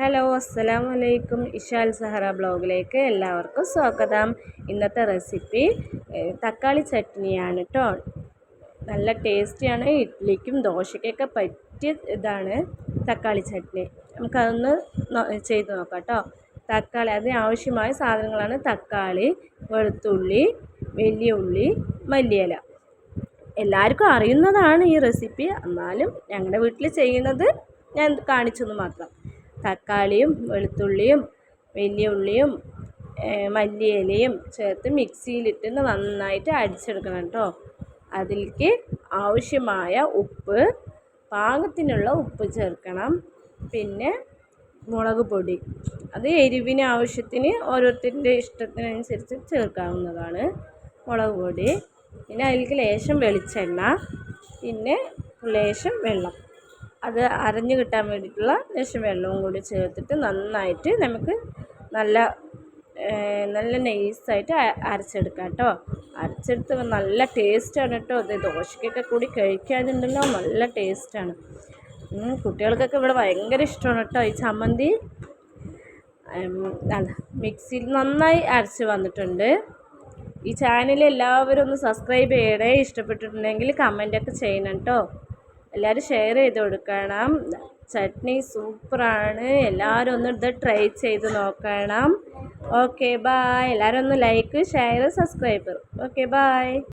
Hello അസ്സലാം വലൈക്കും ഇഷാൽ സഹറ ബ്ലോഗിലേക്ക് എല്ലാവർക്കും സ്വാഗതം. ഇന്നത്തെ റെസിപ്പി തക്കാളി ചട്നിയാണ് കേട്ടോ നല്ല ടേസ്റ്റിയാണ്. ഇഡ്ഡലിക്കും ദോശയ്ക്കൊക്കെ പറ്റിയ ഇതാണ് തക്കാളി ചട്നി. നമുക്കതൊന്ന് ചെയ്ത് നോക്കാം കേട്ടോ തക്കാളി അതിന് ആവശ്യമായ സാധനങ്ങളാണ് തക്കാളി വെളുത്തുള്ളി വലിയ ഉള്ളി മല്ലിയില. എല്ലാവർക്കും അറിയുന്നതാണ് ഈ റെസിപ്പി. എന്നാലും ഞങ്ങളുടെ വീട്ടിൽ ചെയ്യുന്നത് ഞാൻ കാണിച്ചെന്ന് മാത്രം. തക്കാളിയും വെളുത്തുള്ളിയും വലിയ ഉള്ളിയും മല്ലിയിലയും ചേർത്ത് മിക്സിയിലിട്ട് നന്നായിട്ട് അടിച്ചെടുക്കണം കേട്ടോ. അതിലേക്ക് ആവശ്യമായ ഉപ്പ് പാകത്തിനുള്ള ഉപ്പ് ചേർക്കണം. പിന്നെ മുളക് പൊടി. അത് എരിവിന് ആവശ്യത്തിന് ഓരോരുത്തരുടെ ഇഷ്ടത്തിനനുസരിച്ച് ചേർക്കാവുന്നതാണ് മുളക് പൊടി. പിന്നെ അതിലേക്ക് ലേശം വെളിച്ചെണ്ണ. പിന്നെ ലേശം വെള്ളം. അത് അരഞ്ഞു കിട്ടാൻ വേണ്ടിയിട്ടുള്ള ലേശം വെള്ളവും കൂടി ചേർത്തിട്ട് നന്നായിട്ട് നമുക്ക് നല്ല നല്ല നൈസായിട്ട് അരച്ചെടുക്കാം കേട്ടോ. അരച്ചെടുത്ത് നല്ല ടേസ്റ്റാണ് കേട്ടോ. ഇത് ദോശയ്ക്കൊക്കെ കൂടി കഴിക്കാനുണ്ടല്ലോ. നല്ല ടേസ്റ്റാണ്. കുട്ടികൾക്കൊക്കെ ഇവിടെ ഭയങ്കര ഇഷ്ടമാണ് കേട്ടോ ഈ ചമ്മന്തി. മിക്സിയിൽ നന്നായി അരച്ച് വന്നിട്ടുണ്ട്. ഈ ചാനൽ എല്ലാവരും ഒന്ന് സബ്സ്ക്രൈബ് ചെയ്യണേ ഇഷ്ടപ്പെട്ടിട്ടുണ്ടെങ്കിൽ കമന്റൊക്കെ ചെയ്യണം കേട്ടോ. എല്ലാവരും ഷെയർ ചെയ്ത് കൊടുക്കണം. ചട്നി സൂപ്പറാണ്. എല്ലാവരും ഒന്ന് ഇത് ട്രൈ ചെയ്ത് നോക്കണം. ഓക്കെ ബായ് എല്ലാവരും ഒന്ന് like share subscribe okay bye